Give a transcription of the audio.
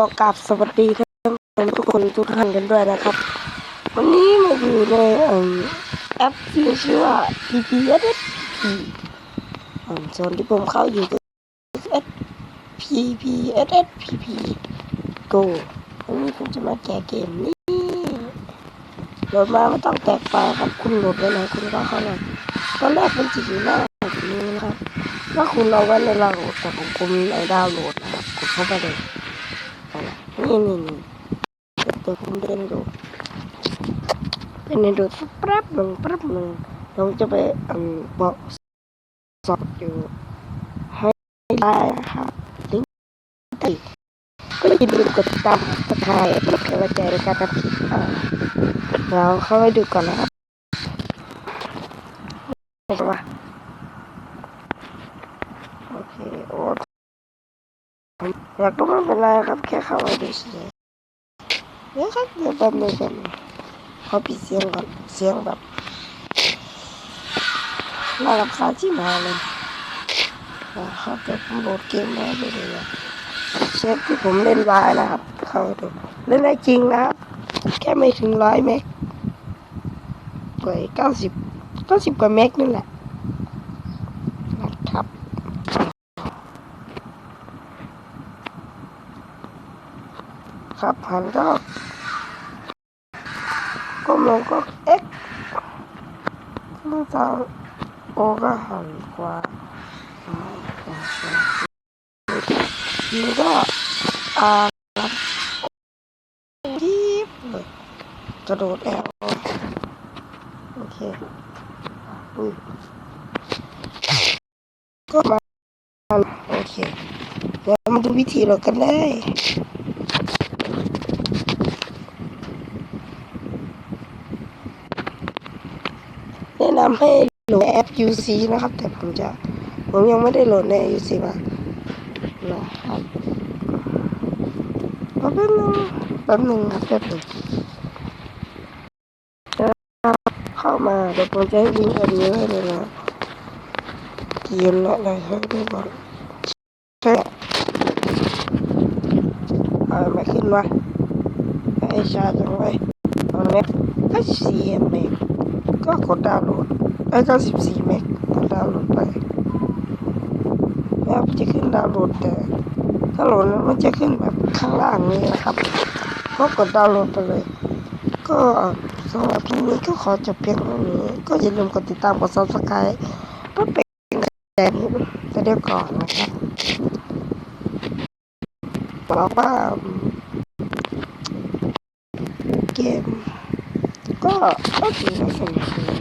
ขอกราบสวัสดีท่านทุกคนทุกท่านกันด้วยนะครับ วันนี้มาอยู่ในอแอปที่ชื่อว่า PPSP ส่วนที่ผมเข้าอยู่ก็ S p p s s p p Go วันนี้ผมจะมาแกะเกมนี้โหลดมาไม่ต้องแตกไฟล์ครับคุณโหลดไว้เลยคุณก็เข้าเลยตอนแรกมันจะอยู่หน้าแบบนี้นะครับถ้าคุณเอาไว้ในเราโหลดแต่ของผมในดาวน์โหลดนะครับกดเข้าไปเลย นี่นี่นี่เดี๋ยวผมเดินดูเป็นดูสักแป๊บหนึ่งแป๊บหนึ่งเราจะไปอืมบอกสอบอยู่ให้ได้นะครับลิงก์ใต้ก็อย่าลืมกดติดตามกดถ่ายเพื่อเป็นกำลังใจในการทำคลิปเราเข้าไปดูก่อนนะครับโอเคโอ้ อยากรู้ไม่เป็นไรครับแค่เข้าไปดูเฉยเดี๋ยวครับเดี๋ยวแป๊บนึงกันงเขาปิดเสียงก่อนเสียงแบบน่ารำคาญที่มาเลยนะครับเดี๋ยวผมโหลดเกมมาดูเลยนะเชฟที่ผมเล่นไว้นะครับ เข้าดูเล่นได้จริงนะครับ แค่ไม่ถึงร้อยเมกกว่าเก้าสิบเก้าสิบกว่าเมกนั่นแหละนะครับ ครับหันก็ก้มลงก็เอ็กข้างซ้ายโอก็หันขวาซ้วก็อ่าครับทีบเลยกระโดดแอลโอเคอุ้ยก็มาโอเคเดี๋ยวมาดูวิธีเรากันเลย นะนำให้โหลดแอป UC นะครับ แต่ผมจะผมยังไม่ได้โหลดใน UC มานะครับแป๊บนึงแป๊บนึงครับแป๊บนึงเข้ามาเดี๋ยวผมจะให้ลิงก์อันนี้ให้เลยนะเกมและอะไรให้ดูก่อนแค่เอามาขึ้นมาไอ้ชาจังเลยเอาเน็ตก็เสียเมก ก็กดดาวน์โหลดได้94เมกกดดาวน์โหลดไปแล้วจะขึ้นดาวน์โหลดแต่ถ้าโหลดแล้วมันจะขึ้นแบบข้างล่างนี้นะครับ ก็กดดาวน์โหลดไปเลย ก็สำหรับคลิปนี้ก็ขอจบเพียงเท่านี้ ก็อย่าลืมกดติดตามกด subscribe เพื่อเป็นกำลังใจจะเรียบก่อนนะครับบอกว่า เกมก็ก็ถือว่าสนุกดี